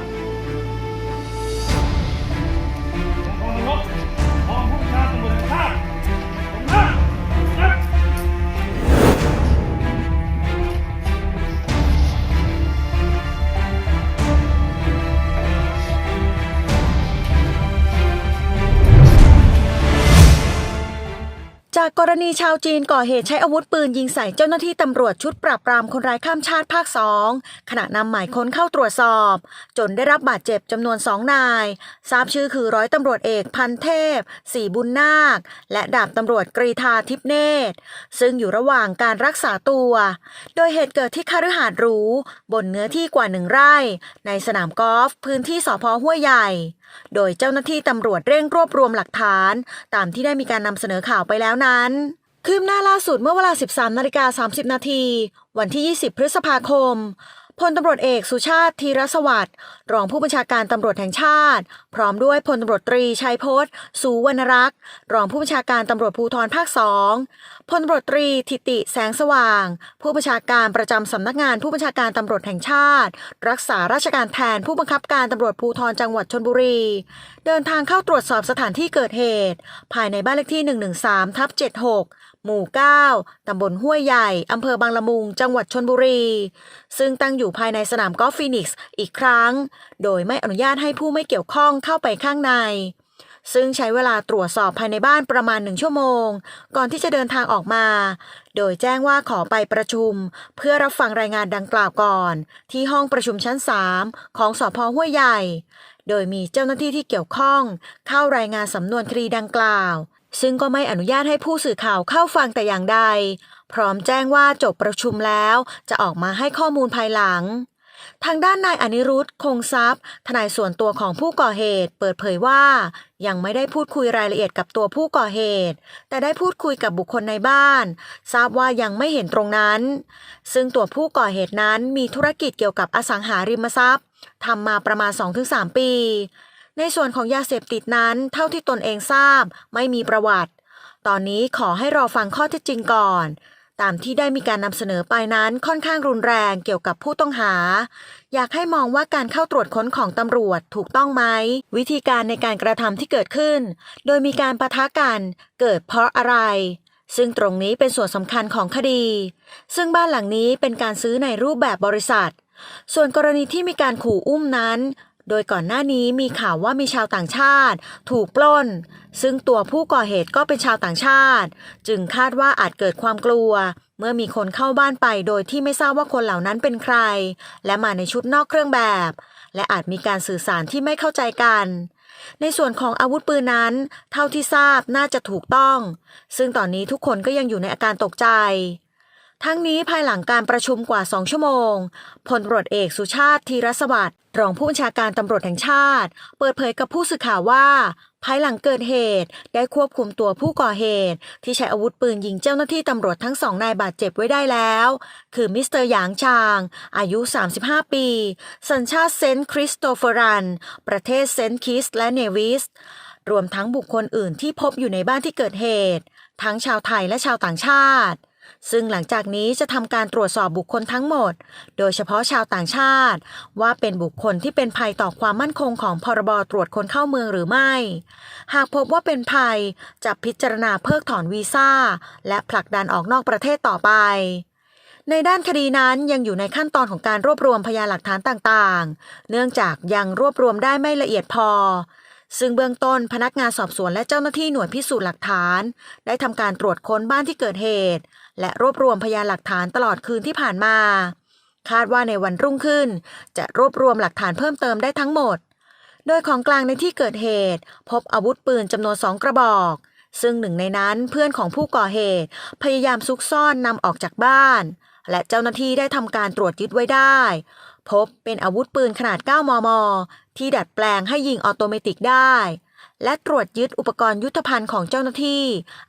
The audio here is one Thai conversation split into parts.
ครับ จากกรณีชาวจีนก่อเหตุใช้อาวุธปืนยิงใส่เจ้าหน้าที่ตำรวจชุดปราบปรามคนร้ายข้ามชาติภาคสองขณะนำหมายค้นเข้าตรวจสอบ จนได้รับบาดเจ็บจำนวนสองนาย ทราบชื่อคือร้อยตำรวจเอกพันเทพสีบุญนาค และดาบตำรวจกรีธาทิพเนตร ซึ่งอยู่ระหว่างการรักษาตัว โดยเหตุเกิดที่คฤหาสน์หรูบนเนื้อที่กว่าหนึ่งไร่ ในสนามกอล์ฟพื้นที่สพห้วยใหญ่ โดยเจ้าหน้าที่ตำรวจเร่งรวบรวมหลักฐาน ตามที่ได้มีการนำเสนอข่าวไปแล้วนั้นคืบหน้าล่าสุดเมื่อเวลา 13นาฬิกา30 นาที วันที่ 20 พฤษภาคม พลตำรวจเอกสุชาติธีรสวัสดิ์รองผู้บัญชาการตำรวจแห่งชาติ พร้อมด้วยพลตำรวจตรีชัยพจน์สูวรรณรักษ์ รองผู้บัญชาการตำรวจภูธรภาคสองพลตำรวจตรีทิติแสงสว่าง ผู้บัญชาการประจำสำนักงานผู้บัญชาการตำรวจแห่งชาติ รักษาราชการแทนผู้บังคับการตำรวจภูธรจังหวัดชนบุรี เดินทางเข้าตรวจสอบสถานที่เกิดเหตุ ภายในบ้านเลขที่ 113ทับ76 หมู่ 9 ตำบลห้วยใหญ่ อำเภอบางละมุง จังหวัดชนบุรี ซึ่งตั้งอยู่ภายในสนามกอล์ฟฟีนิกซ์อีกครั้ง โดยไม่อนุญาตให้ผู้ไม่เกี่ยวข้องเข้าไปข้างใน ซึ่งใช้เวลาตรวจสอบภายในบ้านประมาณหนึ่งชั่วโมง ก่อนที่จะเดินทางออกมา โดยแจ้งว่าขอไปประชุม เพื่อรับฟังรายงานดังกล่าวก่อน ที่ห้องประชุมชั้น 3 ของสพห้วยใหญ่ โดยมีเจ้าหน้าที่ที่เกี่ยวข้อง เข้ารายงานสำนวนคดีดังกล่าว ซึ่งก็ไม่อนุญาตให้ผู้สื่อข่าวเข้าฟังแต่อย่างใด พร้อมแจ้งว่าจบประชุมแล้วจะออกมาให้ข้อมูลภายหลัง ทางด้านนายอนิรุธคงทรัพย์ ทนายส่วนตัวของผู้ก่อเหตุ เปิดเผยว่า ยังไม่ได้พูดคุยรายละเอียดกับตัวผู้ก่อเหตุ แต่ได้พูดคุยกับบุคคลในบ้าน ทราบว่ายังไม่เห็นตรงนั้น ซึ่งตัวผู้ก่อเหตุนั้นมีธุรกิจเกี่ยวกับอสังหาริมทรัพย์ทำมาประมาณ 2-3 ปี ในส่วนของยาเสพติดนั้น เท่าที่ตนเองทราบ ไม่มีประวัติ ตอนนี้ขอให้รอฟังข้อเท็จจริงก่อน ตามที่ได้มีการนำเสนอไปนั้นค่อนข้างรุนแรงเกี่ยวกับผู้ต้องหา อยากให้มองว่าการเข้าตรวจค้นของตำรวจถูกต้องไหม วิธีการในการกระทำที่เกิดขึ้น โดยมีการปะทะกันเกิดเพราะอะไรซึ่งตรงนี้เป็นส่วนสำคัญของคดี ซึ่งบ้านหลังนี้เป็นการซื้อในรูปแบบบริษัท ส่วนกรณีที่มีการขู่อุ้มนั้น โดยก่อนหน้านี้มีข่าวว่ามีชาวต่างชาติ ถูกปล้น ซึ่งตัวผู้ก่อเหตุก็เป็นชาวต่างชาติ จึงคาดว่าอาจเกิดความกลัว เมื่อมีคนเข้าบ้านไปโดยที่ไม่ทราบว่าคนเหล่านั้นเป็นใคร และมาในชุดนอกเครื่องแบบ และอาจมีการสื่อสารที่ไม่เข้าใจกัน ในส่วนของอาวุธปืนนั้น เท่าที่ทราบน่าจะถูกต้อง ซึ่งตอนนี้ทุกคนก็ยังอยู่ในอาการตกใจ ทั้งนี้ภายหลังการประชุมกว่า 2 ชั่วโมง พลตรวจเอกสุชาติธีรสวัสดิ์รองผู้บัญชาการตำรวจแห่งชาติ เปิดเผยกับผู้สื่อข่าวว่า ภายหลังเกิดเหตุได้ควบคุมตัวผู้ก่อเหตุ ที่ใช้อาวุธปืนยิงเจ้าหน้าที่ตำรวจทั้งสองนายบาดเจ็บไว้ได้แล้ว คือมิสเตอร์หยางชาง อายุ 35 ปี สัญชาติเซนต์คริสโตเฟอรัน ประเทศเซนต์คิสและเนวิสรวมทั้งบุคคลอื่นที่พบอยู่ในบ้านที่เกิดเหตุ ทั้งชาวไทยและชาวต่างชาติ ซึ่งหลังจากนี้จะทำการตรวจสอบบุคคลทั้งหมด โดยเฉพาะชาวต่างชาติ ว่าเป็นบุคคลที่เป็นภัยต่อความมั่นคงของพรบตรวจคนเข้าเมืองหรือไม่ หากพบว่าเป็นภัย จะพิจารณาเพิกถอนวีซ่า และผลักดันออกนอกประเทศต่อไปในด้านคดีนั้นยังอยู่ในขั้นตอนของการรวบรวมพยานหลักฐานต่างๆ เนื่องจากยังรวบรวมได้ไม่ละเอียดพอ ซึ่งเบื้องต้นพนักงานสอบสวนและเจ้าหน้าที่หน่วยพิสูจน์หลักฐาน ได้ทำการตรวจค้นบ้านที่เกิดเหตุ และรวบรวมพยานหลักฐานตลอดคืนที่ผ่านมา คาดว่าในวันรุ่งขึ้น จะรวบรวมหลักฐานเพิ่มเติมได้ทั้งหมด โดยของกลางในที่เกิดเหตุ พบอาวุธปืนจำนวนสองกระบอก ซึ่งหนึ่งในนั้นเพื่อนของผู้ก่อเหตุ พยายามซุกซ่อนนำออกจากบ้าน และเจ้าหน้าที่ได้ทำการตรวจยึดไว้ได้ พบเป็นอาวุธปืนขนาด 9 มม ที่ดัดแปลงให้ยิงออโตเมติกได้ และตรวจยึดอุปกรณ์ยุทธภัณฑ์ของเจ้าหน้าที่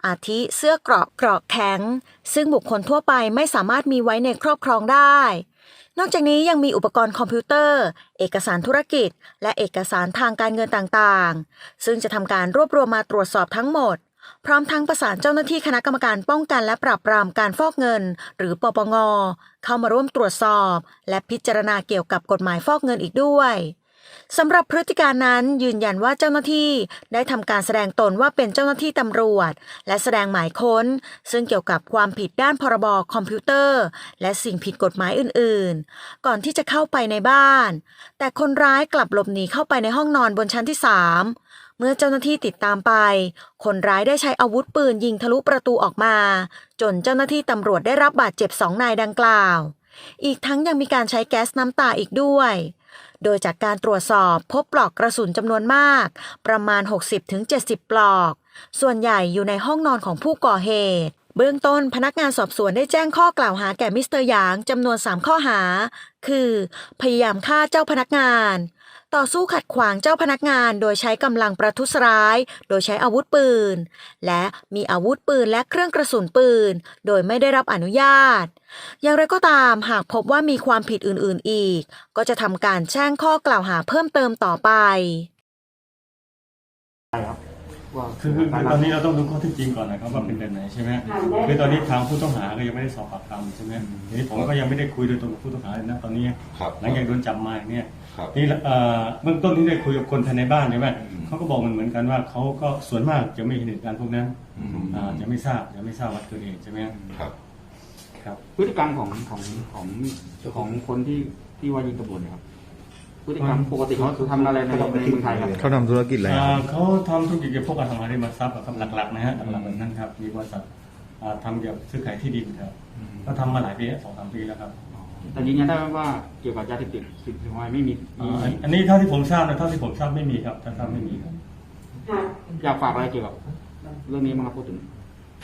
อาทิเสื้อเกราะเกราะแข็ง ซึ่งบุคคลทั่วไปไม่สามารถมีไว้ในครอบครองได้ นอกจากนี้ยังมีอุปกรณ์คอมพิวเตอร์ เอกสารธุรกิจ และเอกสารทางการเงินต่างๆ ซึ่งจะทำการรวบรวมมาตรวจสอบทั้งหมด พร้อมทั้งประสานเจ้าหน้าที่คณะกรรมการป้องกันและปราบปรามการฟอกเงิน หรือปปง เข้ามาร่วมตรวจสอบ และพิจารณาเกี่ยวกับกฎหมายฟอกเงินอีกด้วย สำหรับพฤติการนั้นยืนยันว่าเจ้าหน้าที่ได้ทำการแสดงตนว่าเป็นเจ้าหน้าที่ตำรวจ และแสดงหมายค้น ซึ่งเกี่ยวกับความผิดด้านพรบคอมพิวเตอร์ และสิ่งผิดกฎหมายอื่นๆ ก่อนที่จะเข้าไปในบ้าน แต่คนร้ายกลับหลบหนีเข้าไปในห้องนอนบนชั้นที่3เมื่อเจ้าหน้าที่ติดตามไป คนร้ายได้ใช้อาวุธปืนยิงทะลุประตูออกมา จนเจ้าหน้าที่ตำรวจได้รับบาดเจ็บสองนายดังกล่าว อีกทั้งยังมีการใช้แก๊สน้ำตาอีกด้วย โดยจากการตรวจสอบพบปลอกกระสุนจำนวนมาก ประมาณ 60-70 ปลอก ส่วนใหญ่อยู่ในห้องนอนของผู้ก่อเหตุเบื้องต้นพนักงานสอบสวนได้แจ้งข้อกล่าวหาแก่มิสเตอร์หยางจำนวน 3 ข้อหา คือ พยายามฆ่าเจ้าพนักงาน ต่อสู้ขัดขวางเจ้าพนักงานโดยใช้กำลังประทุษร้าย โดยใช้อาวุธปืน และมีอาวุธปืนและเครื่องกระสุนปืน โดยไม่ได้รับอนุญาต อย่างไรก็ตามหากพบว่ามีความผิดอื่นๆอีก ก็จะทำการแจ้งข้อกล่าวหาเพิ่มเติมต่อไป ว่าคือคือคือตอนนี้เราต้องดูข้อเที่จริงก่อนนะครับว่าเป็นแบบไหนใช่ไหมคือตอนนี้ทางผู้ต้องหาก็ยังไม่ได้สอบปากคำใช่ไหมทีนี้ผมก็ยังไม่ได้คุยโดยตรงกับผู้ต้องหาเลยนะตอนนี้ครับหลังจากโดนจับมาอย่างเนี่ยครับนี่เอ่อเบื้องต้นที่ได้คุยกับคนภายในบ้านใช่ไหมอืมเขาก็บอกมันเหมือนกันว่าเขาก็ส่วนมากจะไม่เห็นเหตุการณ์พวกนั้นอืมอ่าจะไม่ทราบจะไม่ทราบวันเกิดเหตุใช่ไหมครับครับพฤติกรรมของของของของคนที่ที่ว่ายิงตำรวจเนี่ยครับ พฤติกรรมปกติเขาทำอะไรในในเมืองไทยครับ เขาทำธุรกิจอะไรอ่าครับเขาทำธุรกิจเกี่ยวกับพวกการทำงานที่มาทรัพย์อะครับหลักๆนะฮะหลักๆแบบนั้นครับ มีบริษัทอ่าทำเกี่ยวกับซื้อขายที่ดินครับก็ทำมาหลายปีสองสามปีแล้วครับแต่ยืนยันได้ว่าเกี่ยวกับยาเสพติดสิทธิ์หรือว่าไม่มีมีอ่าอันอันนี้เท่าที่ผมทราบนะเท่าที่ผมทราบไม่มีครับถ้าทราบไม่มีครับอยากฝากอะไรเกี่ยวกับเรื่องนี้บ้างครับพูดถึง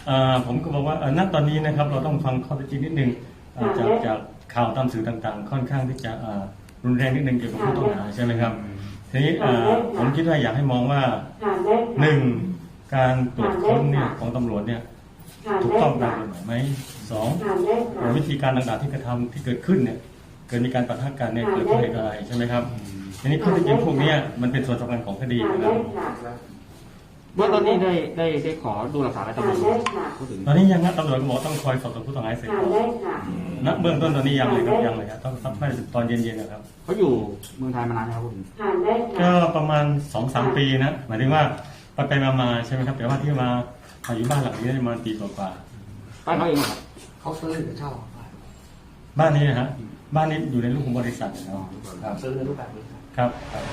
อ่าผมก็บอกว่าเอ่อณตอนนี้นะครับ เราต้องฟังข้อเท็จจริงนิดนึงอ่าจากจากข่าวตามสื่อต่างๆ ค่อนข้างที่จะอ่า รุนแรงนิดนึงเกี่ยวกับผู้ต้องหาใช่ไหมครับทีนี้อ่าผมคิดว่าอยากให้มองว่าหนึ่งการตรวจค้นเนี่ยของตำรวจเนี่ยถูกต้องตามกฎหมายไหมสองวิธีการต่างๆที่กระทำที่เกิดขึ้นเนี่ยเกิดมีการปะทะกันเนี่ยเกิดเพราะเหตุอะไรใช่ไหมครับทีนี้ข้อเท็จจริงพวกเนี้ยมันเป็นส่วนสำคัญของคดีนะครับ เมื่อตอนนี้ได้ได้ได้ขอดูหลักฐานอะไรตำรวจพูดถึงตอนนี้ยังครับตำรวจก็บอกต้องคอยสอบสวนผู้ต้องหาให้เสร็จก่อนณเบื้องต้นตอนนี้ยังเลยครับยังเลยครับต้องสักไม่ตอนเย็นๆนะครับ เขาอยู่เมืองไทยมานานไหมครับพูดถึงก็ประมาณสองสามปีนะหมายถึงว่าไปไปมามาใช่ไหมครับแต่ว่าที่มามาอยู่บ้านหลังนี้ได้ประมาณปีกว่าบ้านเขาเองเหรอครับเขาซื้อหรือเช่าๆบ้านนี้นะฮะบ้านนี้อยู่ในรูปของบริษัทนะครับครับซื้อในรูปแบบนี้ครับครับครับ